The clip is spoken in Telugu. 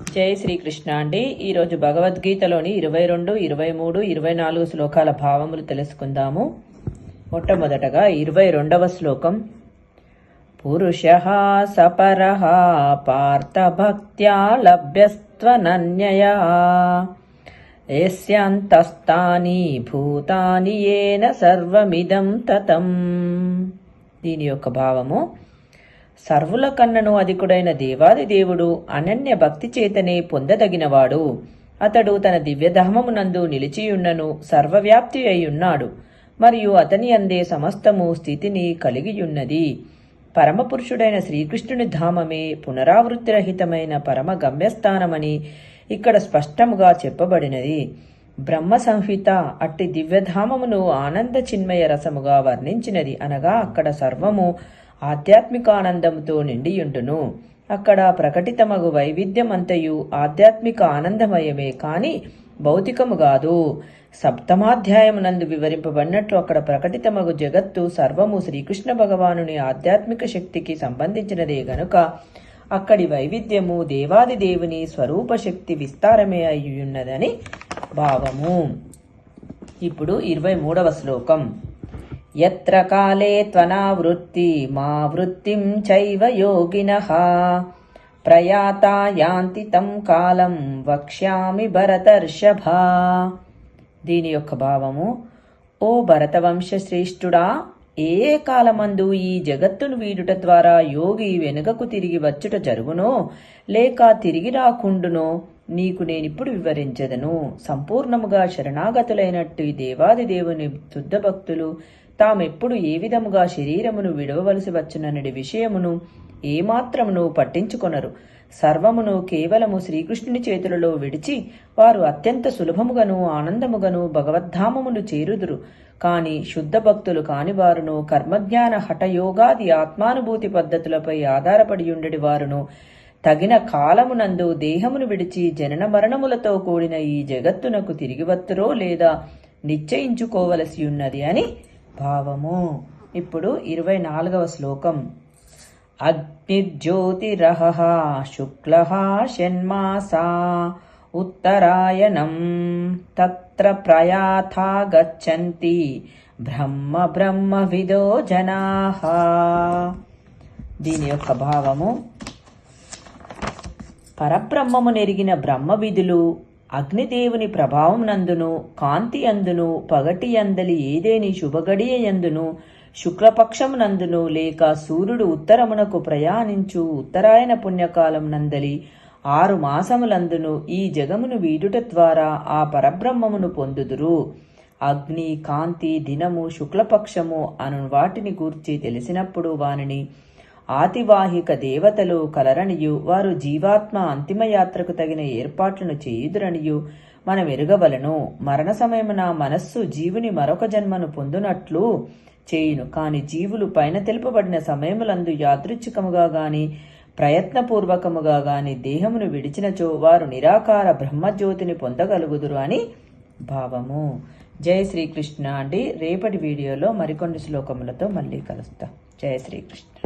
జై శ్రీకృష్ణ అండి. ఈరోజు భగవద్గీతలోని ఇరవై రెండు ఇరవై మూడు ఇరవై నాలుగు శ్లోకాల భావములు తెలుసుకుందాము. మొట్టమొదటగా ఇరవై రెండవ శ్లోకం. పురుష సపర పార్థభక్త్యా లభ్యస్త్వనన్యయా. యస్యాంతస్తాని భూతాని ఏన సర్వమిదం తతం. దీని యొక్క భావము సర్వుల కన్నను అధికుడైన దేవాది దేవుడు అనన్య భక్తి చేతనే పొందదగినవాడు. అతడు తన దివ్యధామమునందు నిలిచియున్నను సర్వవ్యాప్తి అయ్యున్నాడు. మరియు అతని అందే సమస్తము స్థితిని కలిగియున్నది. పరమపురుషుడైన శ్రీకృష్ణుని ధామమే పునరావృత్తిరహితమైన పరమ గమ్యస్థానమని ఇక్కడ స్పష్టముగా చెప్పబడినది. బ్రహ్మ సంహిత అట్టి దివ్యధామమును ఆనంద చిన్మయ రసముగా వర్ణించినది అనగా అక్కడ సర్వము ఆధ్యాత్మిక ఆనందముతో నిండియుండును. అక్కడ ప్రకటితమగు వైవిధ్యమంతయు ఆధ్యాత్మిక ఆనందమయమే కాని భౌతికము కాదు సప్తమాధ్యాయమునందు వివరింపబడినట్లు అక్కడ ప్రకటితమగు జగత్తు సర్వము శ్రీకృష్ణ భగవానుని ఆధ్యాత్మిక శక్తికి సంబంధించినదే గనుక అక్కడి వైవిధ్యము దేవాది దేవుని స్వరూప శక్తి విస్తారమే అయ్యున్నదని భావము. ఇప్పుడు ఇరవై మూడవ శ్లోకం. యత్ర కాలే త్వనావృత్తి మా వృత్తిం చైవ యోగినః. ప్రయాతా యాంతి తం కాలం వక్ష్యామి భరతర్షభా. దీని యొక్క భావము ఓ భరతవంశ శ్రేష్ఠుడా ఏ ఏ కాలమందు ఈ జగత్తును వీడుట ద్వారా యోగి వెనుకకు తిరిగి వచ్చుట జరుగునో లేక తిరిగి రాకుండునో నీకు నేనిప్పుడు వివరించదను. సంపూర్ణముగా శరణాగతులైనట్టు ఈ దేవాది దేవుని శుద్ధ భక్తులు తామెప్పుడు ఏ విధముగా శరీరమును విడవవలసి వచ్చుననడి విషయమును ఏమాత్రమును పట్టించుకొనరు. సర్వమును కేవలము శ్రీకృష్ణుని చేతులలో విడిచి వారు అత్యంత సులభముగను ఆనందముగను భగవద్ధామమును చేరుదురు. కాని శుద్ధ భక్తులు కాని వారును కర్మజ్ఞాన హఠయోగాది ఆత్మానుభూతి పద్ధతులపై ఆధారపడి ఉండడి వారును తగిన కాలమునందు దేహమును విడిచి జనన మరణములతో కూడిన ఈ జగత్తునకు తిరిగి వత్తురో లేదా నిశ్చయించుకోవలసి ఉన్నది అని భావము. ఇప్పుడు ఇరవై నాలుగవ శ్లోకం. అగ్నిర్జ్యోతిరహ శుక్ల షణ్మాసా ఉత్తరాయణం. తత్ర ప్రయాథా గచ్చంతి బ్రహ్మ బ్రహ్మ విదో జనా. దీని యొక్క భావము. పరబ్రహ్మము నెరిగిన బ్రహ్మ విధులు అగ్నిదేవుని ప్రభావం నందును కాంతి అందును పగటి అందలి ఏదేని శుభగడియ యందును శుక్లపక్షమునందును లేక సూర్యుడు ఉత్తరమునకు ప్రయాణించు ఉత్తరాయణ పుణ్యకాలం నందలి ఆరు మాసములందును ఈ జగమును వీడుట ద్వారా ఆ పరబ్రహ్మమును పొందుదురు. అగ్ని కాంతి దినము శుక్లపక్షము అను వాటిని గూర్చి తెలిసినప్పుడు వానిని ఆతివాహిక దేవతలు కలరనియు వారు జీవాత్మ అంతిమయాత్రకు తగిన ఏర్పాట్లను చేయుదురనియు మనం ఎరుగవలను మరణ సమయమున మనస్సు జీవుని మరొక జన్మను పొందునట్లు చేయును. కాని జీవులు పైన తెలుపబడిన సమయములందు యాదృచ్ఛికముగా గాని ప్రయత్నపూర్వకముగా గాని దేహమును విడిచినచో వారు నిరాకార బ్రహ్మజ్యోతిని పొందగలుగుదురు అని భావము. జయ శ్రీకృష్ణ అండి. రేపటి వీడియోలో మరికొన్ని శ్లోకములతో మళ్ళీ కలుస్తా. జయ శ్రీకృష్ణ.